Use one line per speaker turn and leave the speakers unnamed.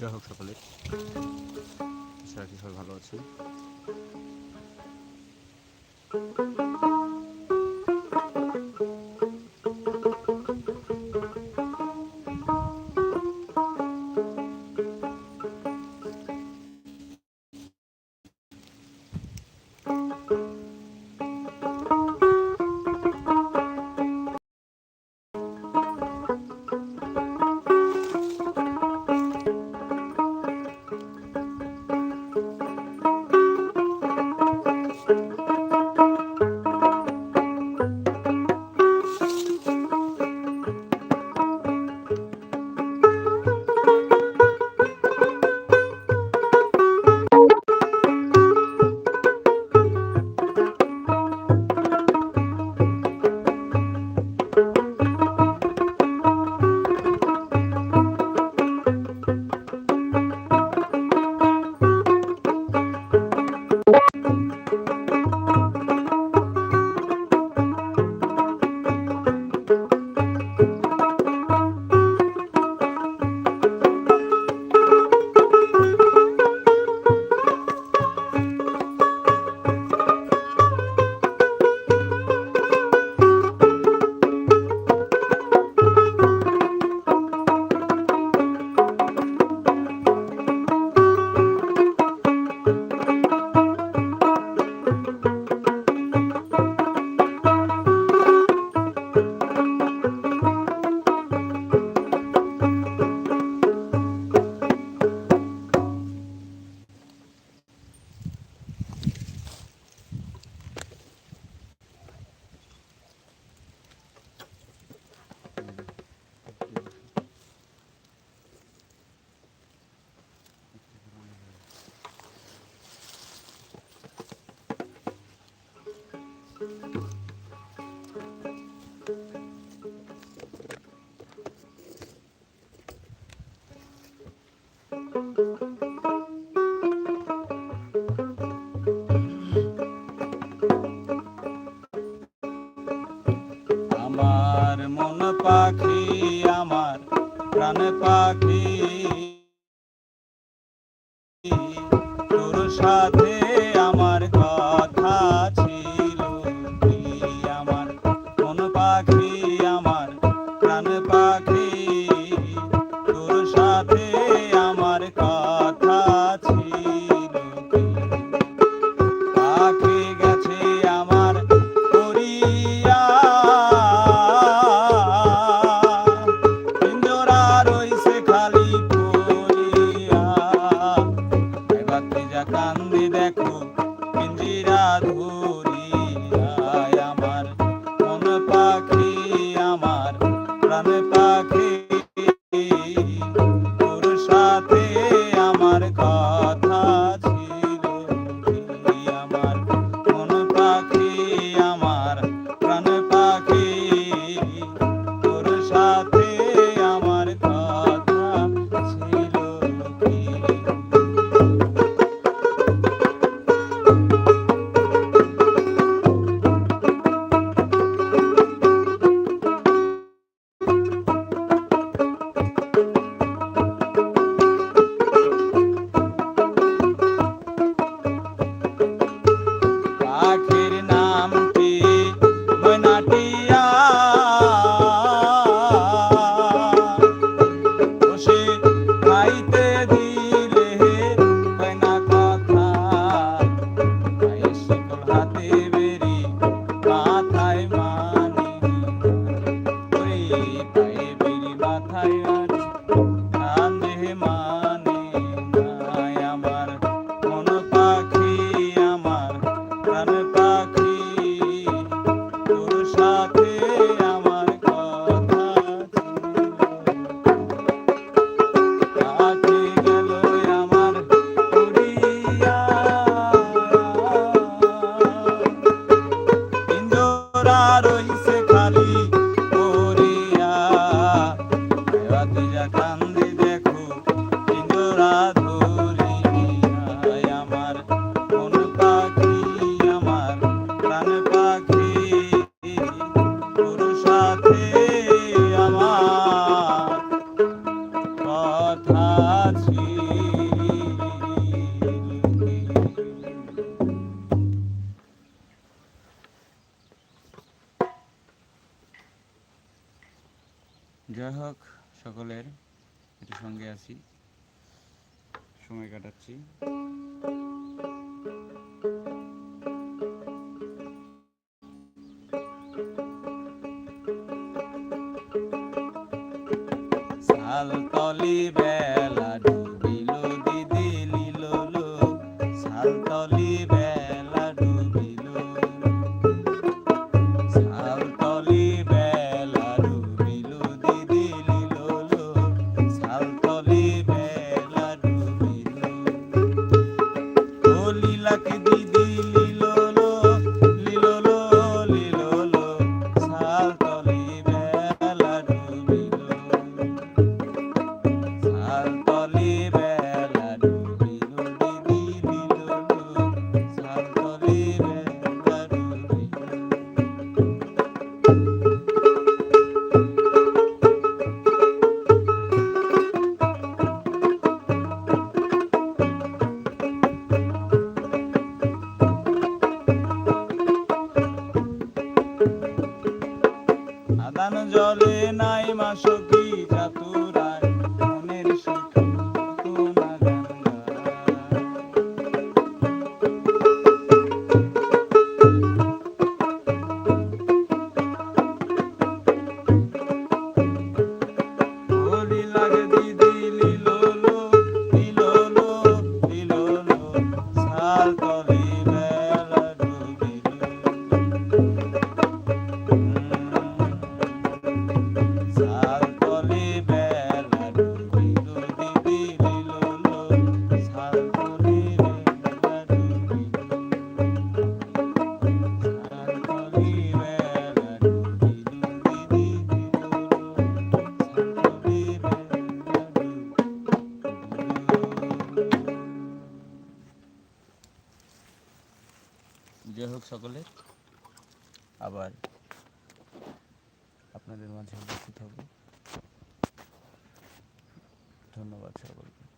যাই হোক সকলে আশা রাখি সবাই ভালো আছেন। thank you আমার মন পাখি পাখি। তোর সাথে 太远 কান্দি দেখো পিঞ্জরা ধরে আমার। কোন পাখি আমার প্রাণ কথা যাই হোক সকলের একটু সঙ্গে আছি। সময় কাটাচ্ছি। সাল তলি বেলা আদান জলে নাই মাসকে। জয় হোক সকলে আবার আপনাদের মাঝে উপস্থিত হব। ধন্যবাদ সকলকে।